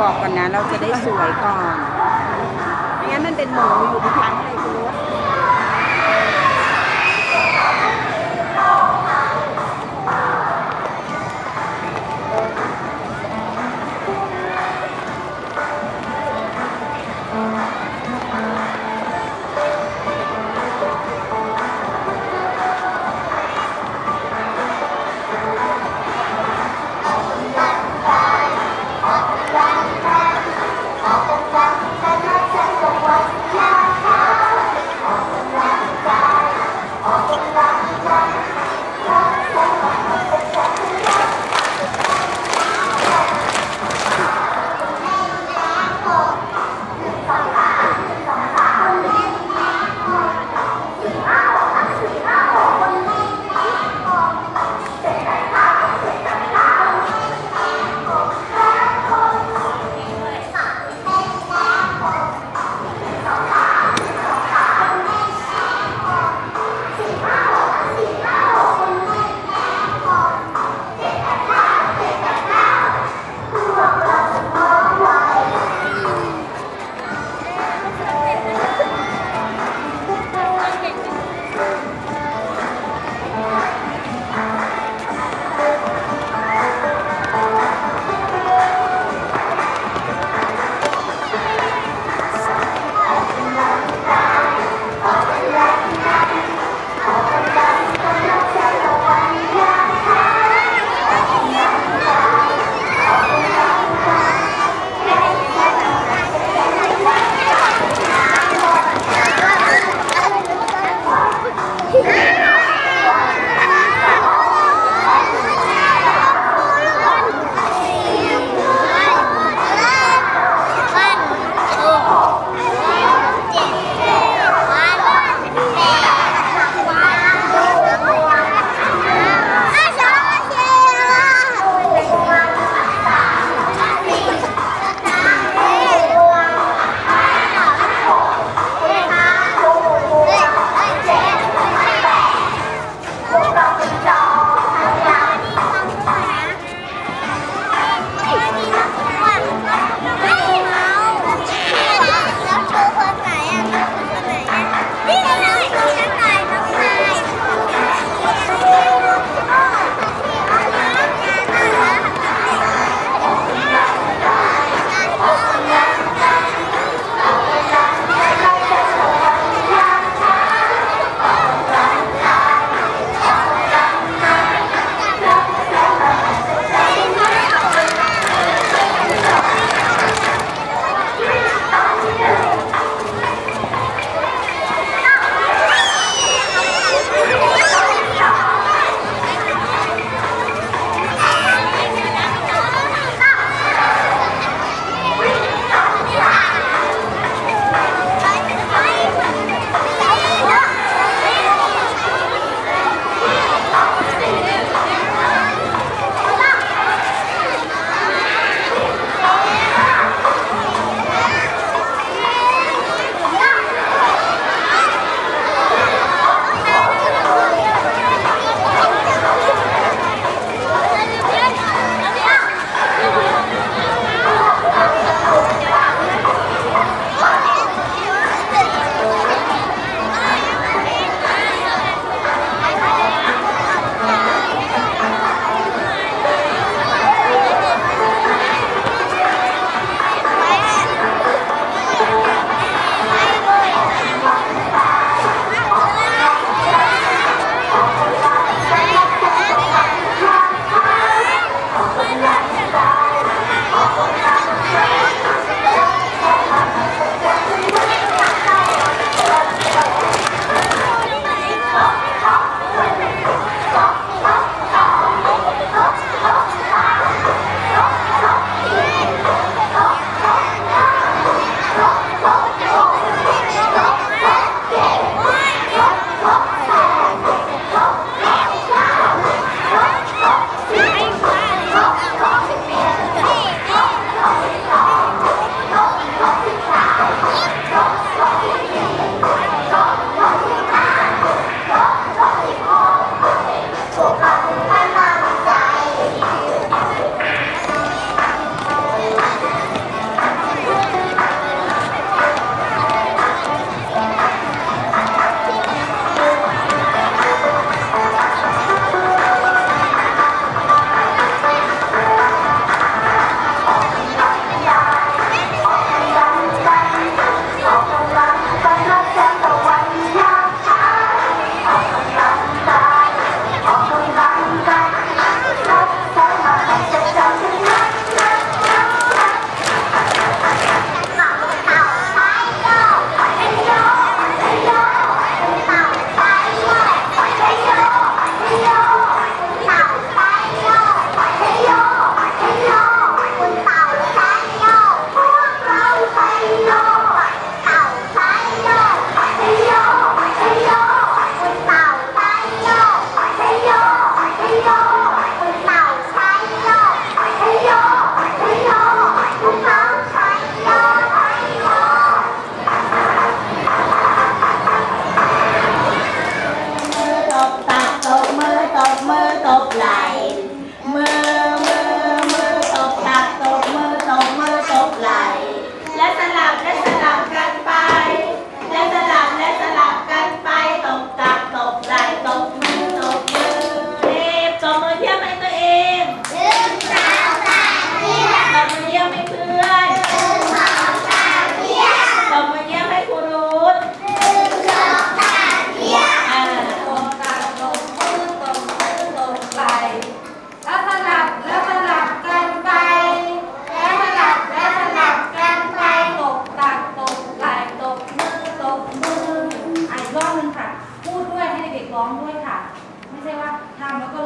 บอกก่อนนะ เราจะได้สวยก่อนไม่งั้นมันเป็นหมูอยู่ในถังอะไรคุณรู้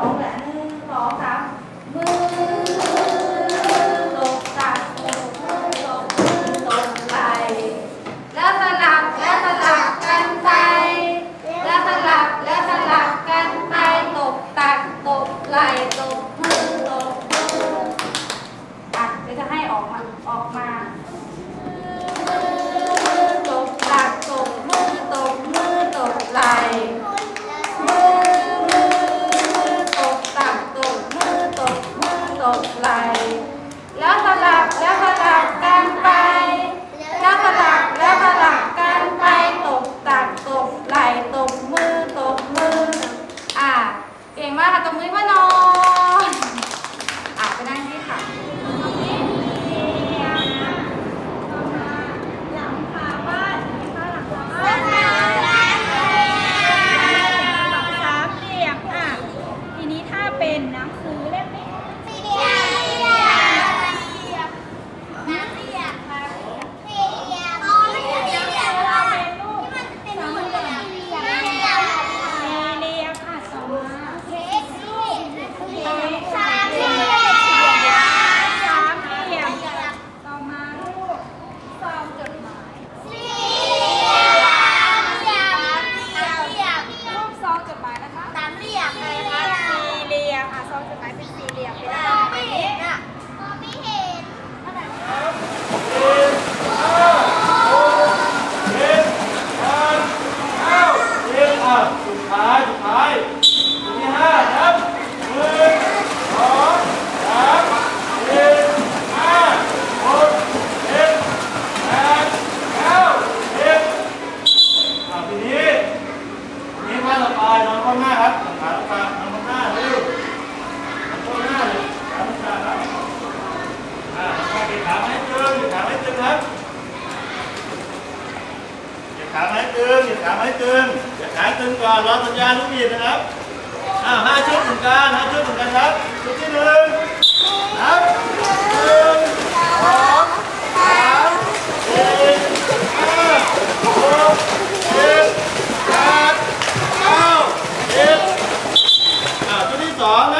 all that. 来ึ่งก่อนรอสัญญาณลูกบีดนะครับอ้าวห้าชุดเหมือนกันห้าชุดเหมือนกันครับชุดที่หนึ่งนับหนึ่งสองสามสี่ห้าหกเจ็ดแปดเก้าสิบอ่าชุดที่สองนะ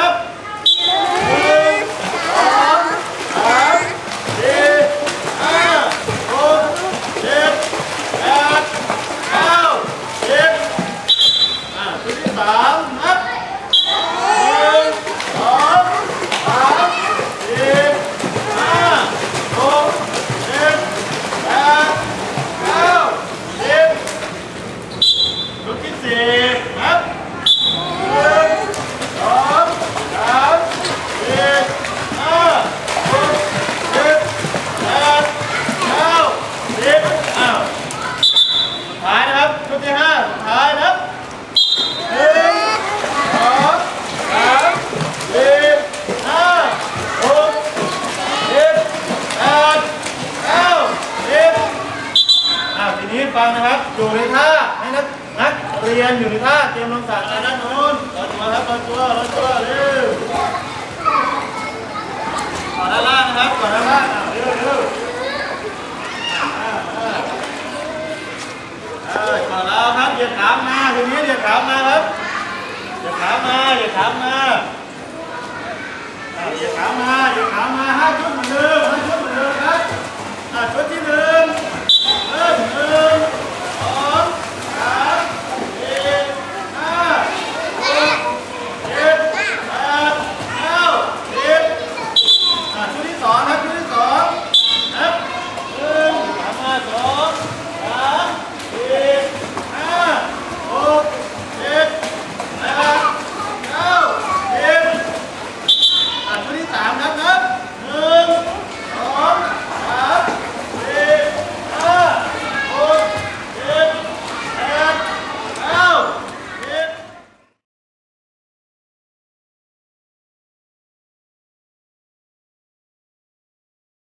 ตรงนี้อย่าขามมาครับอย่าขามมาอย่าขามมาอย่าขามมาอย่าขามมาห้าชุดเหมือนเดิมห้าชุดเหมือนเดิมครับชุดที่หนึ่ง